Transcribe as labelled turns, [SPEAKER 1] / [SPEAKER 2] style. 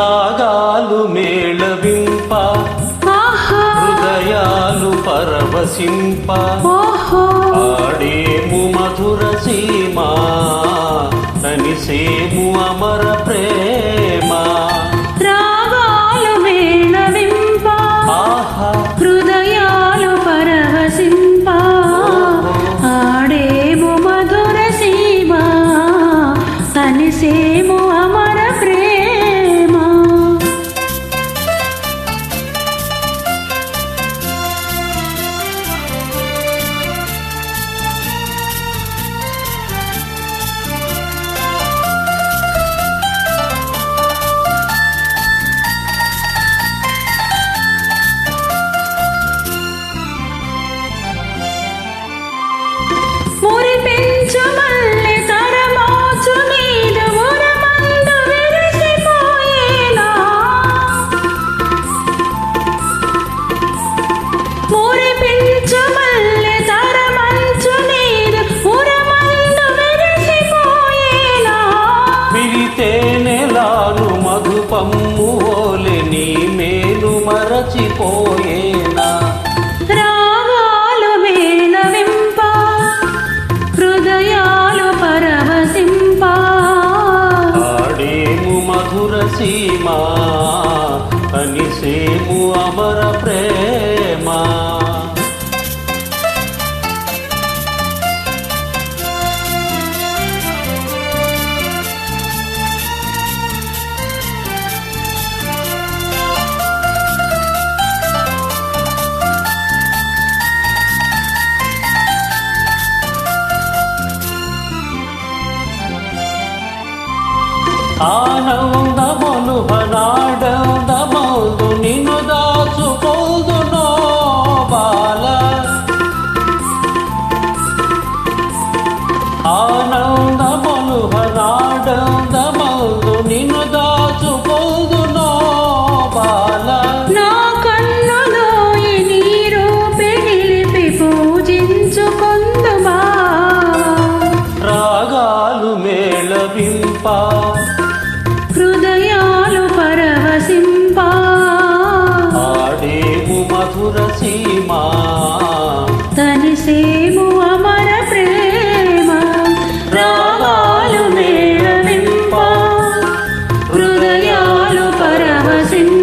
[SPEAKER 1] రాగాలు మేళవింప. హృదయాలు పరవసింప ఆడేము మధుర సీమా తనిసేము అమర
[SPEAKER 2] మధుపమ్ము ఓలె నీ మేలు మరచిపోయే మధుర సీమా తనిసేము అమర ప్రేమ ఆనందమును హనాడందమౌదు నిన్ను దాచుకోదునో బాల. ఆనందమును హనాడందమౌదు నిన్ను దాచుకోదునో బాల.
[SPEAKER 1] నా కన్నులో నీ రూపే నిలిపి పూజించుకొందుమా
[SPEAKER 2] రాగాలు మేళవింప మధుర సీమా
[SPEAKER 1] తనిసేము అమర ప్రేమ రాగాలు మేళవింప హృదయాలు పరవశింప.